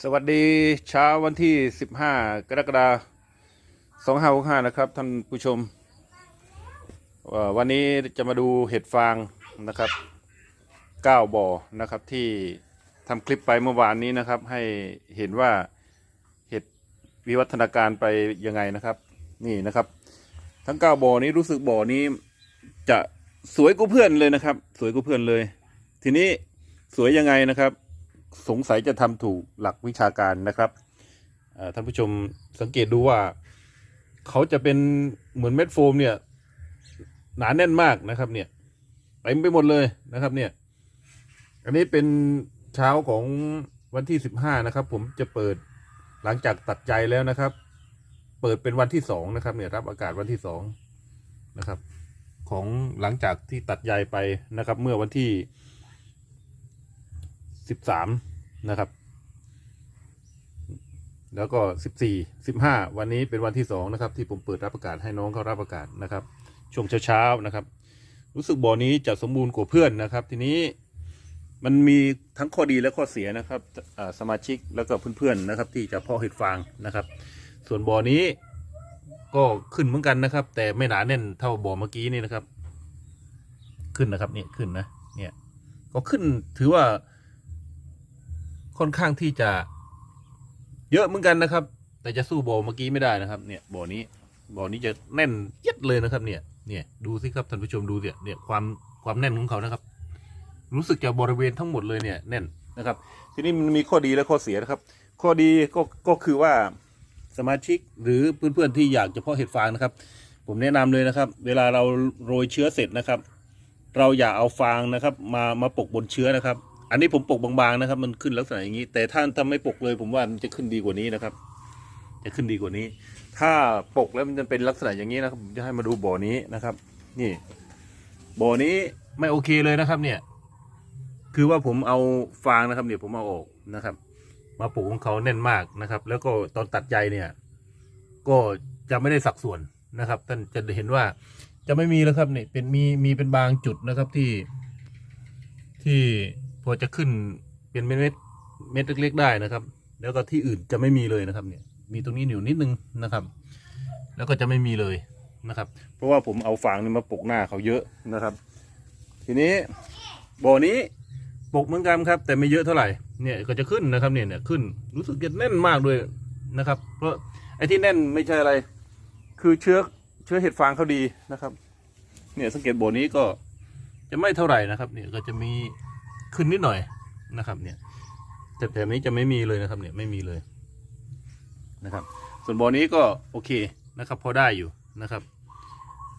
สวัสดีเช้าวันที่ 15 กรกฎาคม2565 นะครับ ท่านผู้ชม วันนี้จะมาดูเห็ดฟางนะครับ 9 บ่อนะครับที่ทำคลิปไปเมื่อวานนี้นะครับ ให้เห็นว่าเห็ดวิวัฒนาการไปยังไงนะครับ นี่นะครับ ทั้ง 9 บ่อนี้รู้สึกบ่อนี้จะสวยกว่าเพื่อนเลยนะครับ สวยกว่าเพื่อนเลย ทีนี้สวยยังไงนะครับ สงสัยจะทำถูกหลักวิชาการนะครับท่านผู้ชมสังเกตดูว่า เขาจะเป็นเหมือนเม็ดโฟมเนี่ยหนาแน่นมากนะครับ เนี่ยเต็มไปหมดเลยนะครับ เนี่ย อันนี้เป็นเช้าของวันที่สิบห้านะครับ ผมจะเปิดหลังจากตัดใจแล้วนะครับ เปิดเป็นวันที่สองนะครับ เนี่ยรับอากาศวันที่สองนะครับ ของหลังจากที่ตัดใยไปนะครับ เมื่อวันที่ สิบสามนะครับ แล้วก็สิบสี่สิบห้าวันนี้เป็นวันที่สองนะครับ ที่ผมเปิดรับประกาศให้น้องเขารับประกาศนะครับ ช่วงเช้าๆนะครับ รู้สึกบ่อนี้จะสมบูรณ์กว่าเพื่อนนะครับ ทีนี้มันมีทั้งข้อดีและข้อเสียนะครับสมาชิกแล้วก็เพื่อนๆนะครับ ที่จะเพาะเห็ดฟางนะครับ ส่วนบ่อนี้ก็ขึ้นเหมือนกันนะครับ แต่ไม่หนาแน่นเท่าบ่อเมื่อกี้นี่นะครับ ขึ้นนะครับเนี่ยขึ้นนะ เนี่ย ก็ขึ้นถือว่า ค่อนข้างที่จะ เยอะเหมือนกันนะครับ แต่จะสู้บ่อเมื่อกี้ไม่ได้นะครับ เนี่ยบ่อนี้บ่อนี้จะแน่นเย็ดเลยนะครับ เนี่ย เนี่ยดูสิครับท่านผู้ชมดูเนี่ยเนี่ยความความแน่นของเขานะครับ รู้สึกจะบริเวณทั้งหมดเลยเนี่ยแน่นนะครับ ทีนี้มันมีข้อดีและข้อเสียนะครับ ข้อดีก็ก็คือว่าสมาชิกหรือเพื่อนๆที่อยากจะเพาะเห็ดฟางนะครับ ผมแนะนำเลยนะครับ เวลาเราโรยเชื้อเสร็จนะครับ เราอย่าเอาฟางนะครับ มามาปกบนเชื้อนะครับ อันนี้ผมปกบางๆนะครับ มันขึ้นลักษณะอย่างนี้ แต่ถ้าทำไม่ปกเลยผมว่ามันจะขึ้นดีกว่านี้นะครับ จะขึ้นดีกว่านี้ ถ้าปกแล้วมันจะเป็นลักษณะอย่างนี้นะครับผมจะให้มาดูบ่อนี้นะครับ นี่ บ่อนี้ไม่โอเคเลยนะครับ เนี่ย คือว่าผมเอาฟางนะครับ เนี่ยผมเอาออกนะครับ มาปลูกของเขาแน่นมากนะครับ แล้วก็ตอนตัดใยเนี่ย ก็จะไม่ได้สักส่วนนะครับท่านจะเห็นว่าจะไม่มีแล้วครับเนี่ยเป็นมีมีเป็นบางจุดนะครับที่ที่ พอจะขึ้นเป็นเม็ดเม็ดเม็ดเล็กๆได้นะครับ แล้วก็ที่อื่นจะไม่มีเลยนะครับ เนี่ย มีตรงนี้อยู่นิดนึงนะครับ แล้วก็จะไม่มีเลยนะครับ เพราะว่าผมเอาฟางนี่มาปกหน้าเขาเยอะนะครับ ทีนี้บ่อนี้ปกเหมือนกันครับ แต่ไม่เยอะเท่าไหร่เนี่ยก็จะขึ้นนะครับเนี่ยเนี่ยขึ้นรู้สึกจะแน่นมากด้วยนะครับ เพราะไอ้ที่แน่นไม่ใช่อะไร คือเชื้อเชื้อเห็ดฟางเขาดีนะครับ เนี่ยสังเกตบ่อนี้ก็จะไม่เท่าไหร่นะครับ เนี่ยก็จะมี ขึ้นนิดหน่อยนะครับ เนี่ยแต่แถบนี้จะไม่มีเลยนะครับ เนี่ยไม่มีเลยนะครับ ส่วนบ่อนี้ก็โอเคนะครับ พอได้อยู่นะครับ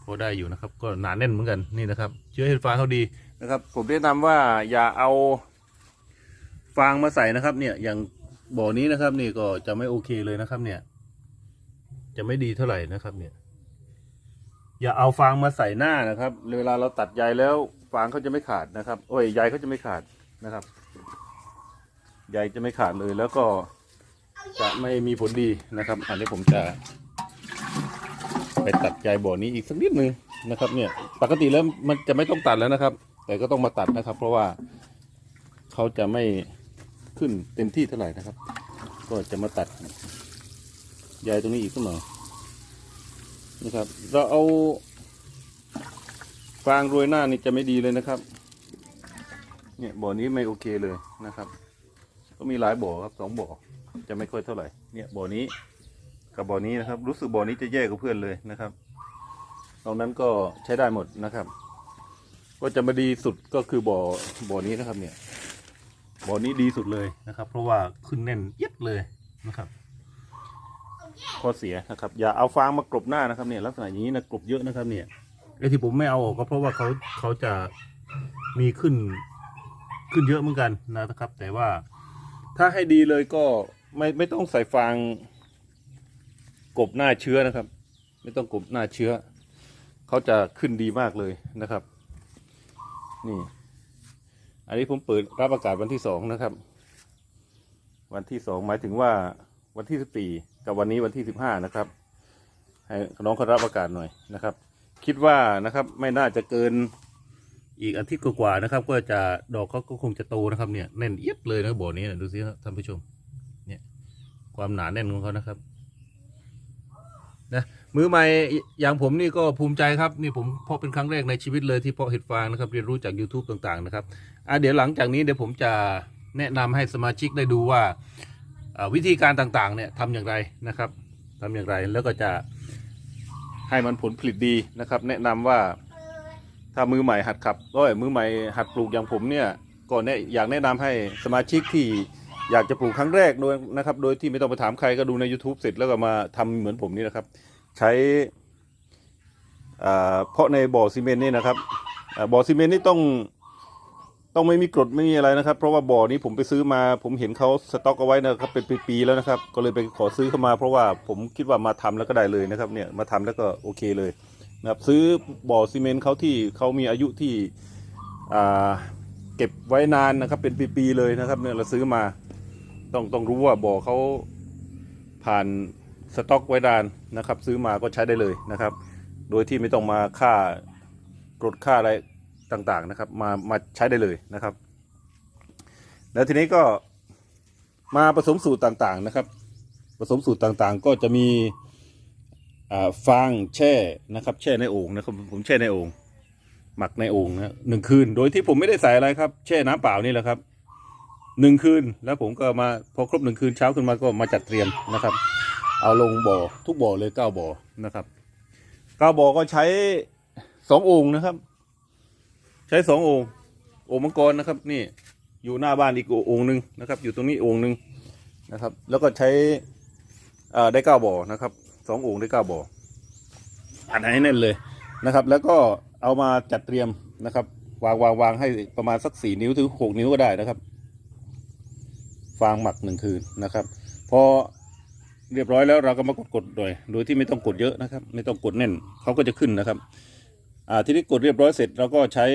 พอได้อยู่นะครับ ก็หนาแน่นเหมือนกันนี่นะครับ เชื้อเห็ดฟางเขาดีนะครับ ผมแนะนำว่าอย่าเอาฟางมาใส่นะครับ เนี่ยอย่างบ่อนี้นะครับ นี่ก็จะไม่โอเคเลยนะครับ เนี่ย จะไม่ดีเท่าไหร่นะครับ เนี่ย อย่าเอาฟางมาใส่หน้านะครับ เวลาเราตัดใยแล้ว ฟางเขาจะไม่ขาดนะครับ โอ้ยใยเขาจะไม่ขาดนะครับใยจะไม่ขาดเลยแล้วก็จะไม่มีผลดีนะครับ อันนี้ผมจะ ไปตัดใยบ่อนี้อีกสักนิดนึงนะครับ เนี่ย ปกติแล้วมันจะไม่ต้องตัดแล้วนะครับ แต่ก็ต้องมาตัดนะครับ เพราะว่าเขาจะไม่ขึ้นเต็มที่เท่าไหร่นะครับ ก็จะมาตัดใยตรงนี้อีกสักหน่อยนะครับ เราเอา ฟางโรยหน้านี่จะไม่ดีเลยนะครับ เนี่ยบ่อนี้ไม่โอเคเลยนะครับ ก็มีหลายบ่อครับสองบ่อจะไม่ค่อยเท่าไหร่ เนี่ยบ่อนี้กับบ่อนี้นะครับ รู้สึกบ่อนี้จะแย่กว่าเพื่อนเลยนะครับตรงนั้นก็ใช้ได้หมดนะครับ ก็จะมาดีสุดก็คือบ่อบ่อนี้นะครับ เนี่ยบ่อนี้ดีสุดเลยนะครับ เพราะว่าขึ้นแน่นเอียดเลยนะครับข้อเสียนะครับ อย่าเอาฟางมากรบหน้านะครับเนี่ยลักษณะอย่างนี้นะกรบเยอะนะครับเนี่ย อ้ที่ผมไม่เอาออกก็เพราะว่าเขาเขาจะมีขึ้นขึ้นเยอะเหมือนกันนะครับ แต่ว่าถ้าให้ดีเลยก็ไม่ไม่ต้องใส่ฟางกบหน้าเชื้อนะครับ ไม่ต้องกบหน้าเชื้อ เขาจะขึ้นดีมากเลยนะครับ นี่ อันนี้ผมเปิดรับอากาศวันที่สองนะครับ วันที่สองหมายถึงว่าวันที่สิบสี่กับวันนี้วันที่สิบห้านะครับ ให้น้องเขารับอากาศหน่อยนะครับ คิดว่านะครับไม่น่าจะเกินอีกอาทิตย์กว่าๆนะครับ ก็จะดอกเขาก็คงจะโตนะครับเนี่ยแน่นเอียดเลยนะบ่อนี้นะดูสิครับท่านผู้ชม เนี่ย ความหนาแน่นของเขานะครับนะมือใหม่อย่างผมนี่ก็ภูมิใจครับนี่ผมเพาะเป็นครั้งแรกในชีวิตเลยที่เพาะเห็ดฟางนะครับเรียนรู้จาก YouTube ต่างๆนะครับอะเดี๋ยวหลังจากนี้เดี๋ยวผมจะแนะนำให้สมาชิกได้ดูว่าอ่าวิธีการต่างๆเนี่ยทำอย่างไรนะครับทำอย่างไรแล้วก็จะ ให้มันผลผลิตดีนะครับ แนะนำว่าถ้ามือใหม่หัดขับก็มือใหม่หัดปลูกอย่างผมเนี่ยก็แนะอยากแนะนำให้สมาชิกที่อยากจะปลูกครั้งแรกโดยนะครับ โดยที่ไม่ต้องไปถามใครก็ดูใน YouTube เสร็จแล้วก็มาทำเหมือนผมนี่นะครับ ใช้เพาะในบ่อซีเมนต์นี่นะครับบ่อซีเมนต์นี่ต้อง ต้องไม่มีกรดไม่มีอะไรนะครับ เพราะว่าบ่อนี้ผมไปซื้อมา ผมเห็นเขาสต็อกเอาไว้นะครับเป็นปีๆแล้วนะครับ ก็เลยไปขอซื้อเข้ามา เพราะว่าผมคิดว่ามาทำแล้วก็ได้เลยนะครับเนี่ยมาทำแล้วก็โอเคเลยนะครับซื้อบ่อซีเมนต์เขาที่เขามีอายุที่อ่าเก็บไว้นานนะครับ เป็นปีๆเลยนะครับเนี่ยเราซื้อมาต้องต้องรู้ว่าบ่อเขาผ่านสต็อกไว้นานนะครับ ซื้อมาก็ใช้ได้เลยนะครับ โดยที่ไม่ต้องมาค่ากรดค่าอะไร ต่างๆนะครับ มามาใช้ได้เลยนะครับ แล้วทีนี้ก็มาผสมสูตรต่างๆนะครับ ผสมสูตรต่างๆ ก็จะมีฟางแช่นะครับ แช่ในโอ่งนะครับผมแช่ในโอ่งหมักในโอ่งนะหนึ่งคืน โดยที่ผมไม่ได้ใส่อะไรครับ แช่น้ำเปล่านี่แหละครับหนึ่งคืนแล้วผมก็มาพอครบหนึ่งคืนเช้าขึ้นมาก็มาจัดเตรียมนะครับ เอาลงบ่อทุกบ่อเลยเก้าบ่อนะครับเก้าบ่อก็ใช้สองโอ่งนะครับ ใช้สองโอ่งโอ่งมังกรนะครับ นี่อยู่หน้าบ้านอีกโอ่งหนึ่งนะครับ อยู่ตรงนี้โอ่งหนึ่งนะครับ แล้วก็ใช้ได้เก้าบ่อนะครับสองโอ่งได้เก้าบ่ออัดให้แน่นเลยนะครับ แล้วก็เอามาจัดเตรียมนะครับ วางวางวางให้ประมาณสักสี่นิ้วถึงหกนิ้วก็ได้นะครับ ฟางหมักหนึ่งคืนนะครับพอเรียบร้อยแล้วเราก็มากดกดๆหน่อย โดยที่ไม่ต้องกดเยอะนะครับ ไม่ต้องกดแน่นเขาก็จะขึ้นนะครับ อ่าทีนี้กดเรียบร้อยเสร็จเราก็ใช้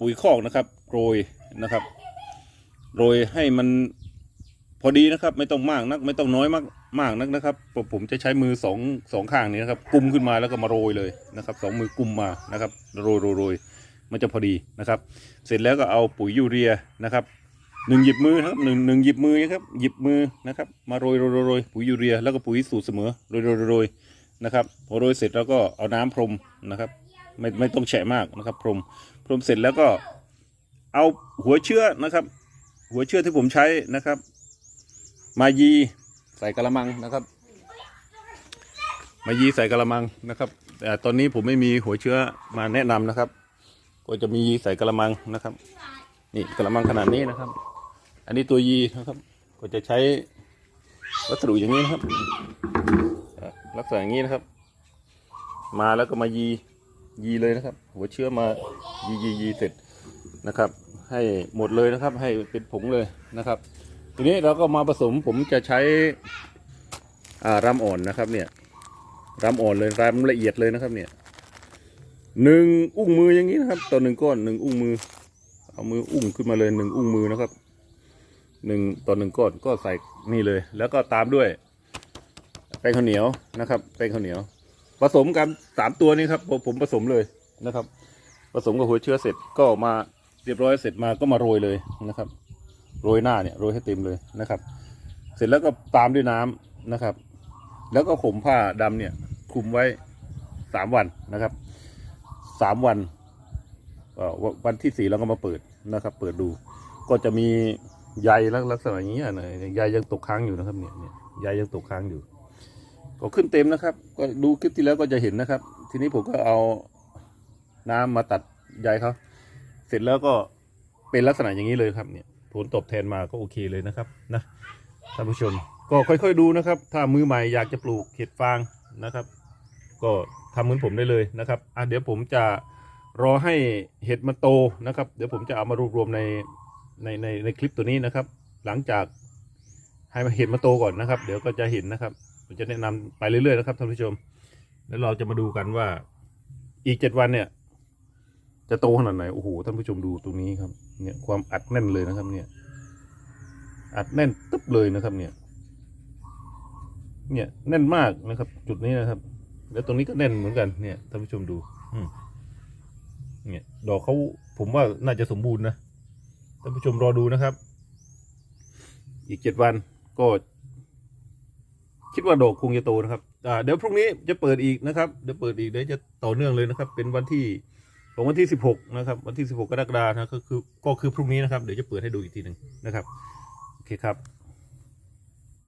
ปุ๋ยคอกนะครับโรยนะครับโรยให้มันพอดีนะครับ ไม่ต้องมากนัก ไม่ต้องน้อยมากมากนักนะครับผมจะใช้มือสองสองข้างนี้นะครับกุมขึ้นมาแล้วก็มาโรยเลยนะครับสองมือกุมมานะครับโรยโรยโรยมันจะพอดีนะครับ เสร็จแล้วก็เอาปุ๋ยยูเรียนะครับหนึ่งหยิบมือครับหนึ่งหนึ่งหยิบมือนะครับหยิบมือนะครับ มาโรยโรยโรยปุ๋ยยูเรีย แล้วก็ปุ๋ยสูตรเสมอโรยโรยโรยนะครับพอโรยเสร็จแล้วก็เอาน้ำพรมนะครับ ไม่ไม่ต้องแฉะมากนะครับ พรมพรมเสร็จแล้วก็เอาหัวเชื้อนะครับ หัวเชื้อที่ผมใช้นะครับ มายีใส่กระมังนะครับ มายีใส่กระมังนะครับแต่ตอนนี้ผมไม่มีหัวเชื้อมาแนะนำนะครับ ก็จะมียีใส่กระมังนะครับ นี่กระมังขนาดนี้นะครับ อันนี้ตัวยีนะครับ ก็จะใช้วัสดุอย่างนี้นะครับลักษณะอย่างนี้นะครับ มาแล้วก็มายี ยีเลยนะครับ หัวเชื้อมายียียีเสร็จนะครับ ให้หมดเลยนะครับ ให้เป็นผงเลยนะครับ ทีนี้เราก็มาผสมผมจะใช้อ่ารำอ่อนนะครับ เนี่ยรำอ่อนเลยรำละเอียดเลยนะครับ เนี่ยหนึ่งอุ้งมืออย่างนี้นะครับต่อหนึ่งก้อนหนึ่งอุ้งมือ เอามืออุ้งขึ้นมาเลยหนึ่งอุ้งมือนะครับหนึ่งต่อหนึ่งก้อนก็ใส่นี่เลย แล้วก็ตามด้วยแป้งข้าวเหนียวนะครับแป้งข้าวเหนียว ผสมกันสามตัวนี้ครับผมผสมเลยนะครับ ผสมกับหัวเชื้อเสร็จก็มาเรียบร้อยเสร็จมาก็มาโรยเลยนะครับ โรยหน้าเนี่ยโรยให้เต็มเลยนะครับ เสร็จแล้วก็ตามด้วยน้ำนะครับ แล้วก็ขมผ้าดำเนี่ยคลุมไว้สามวันนะครับสามวันวันที่สี่เราก็มาเปิดนะครับ เปิดดูก็จะมีใยลักษณะอย่างเงี้ยนะใยยังตกค้างอยู่นะครับเนี่ยใยยังตกค้างอยู่ ก็ขึ้นเต็มนะครับ ก็ดูคลิปที่แล้วก็จะเห็นนะครับ ทีนี้ผมก็เอาน้ำมาตัดใยเขาเสร็จแล้วก็เป็นลักษณะอย่างนี้เลยครับเนี่ยผลตอบแทนมาก็โอเคเลยนะครับนะท่านผู้ชม ก็ค่อยๆดูนะครับ ถ้ามือใหม่อยากจะปลูกเห็ดฟางนะครับ ก็ทำเหมือนผมได้เลยนะครับอะเดี๋ยวผมจะรอให้เห็ดมันโตนะครับ เดี๋ยวผมจะเอามารวบรวมในในในในคลิปตัวนี้นะครับ หลังจากให้มันเห็ดมาโตก่อนนะครับ เดี๋ยวก็จะเห็นนะครับ ผมจะแนะนำไปเรื่อยๆนะครับท่านผู้ชม แล้วเราจะมาดูกันว่าอีกเจ็ดวันเนี่ย จะโตขนาดไหนโอ้โหท่านผู้ชมดูตรงนี้ครับ เนี่ยความอัดแน่นเลยนะครับ เนี่ย อัดแน่นตึ๊บเลยนะครับ เนี่ย เนี่ยแน่นมากนะครับ จุดนี้นะครับ แล้วตรงนี้ก็แน่นเหมือนกันเนี่ยท่านผู้ชมดู อืเนี่ย ดอกเขาผมว่าน่าจะสมบูรณ์นะท่านผู้ชมรอดูนะครับ อีกเจ็ดวันก็ คิดว่าดอกคงจะโตนะครับอ่าเดี๋ยวพรุ่งนี้จะเปิดอีกนะครับ เดี๋ยวเปิดอีกเดี๋ยวจะต่อเนื่องเลยนะครับ เป็นวันที่ของวันที่สิบหกนะครับ วันที่สิบหกกรกฎาคมนะก็คือก็คือพรุ่งนี้นะครับ เดี๋ยวจะเปิดให้ดูอีกทีหนึ่งนะครับ โอเคครับ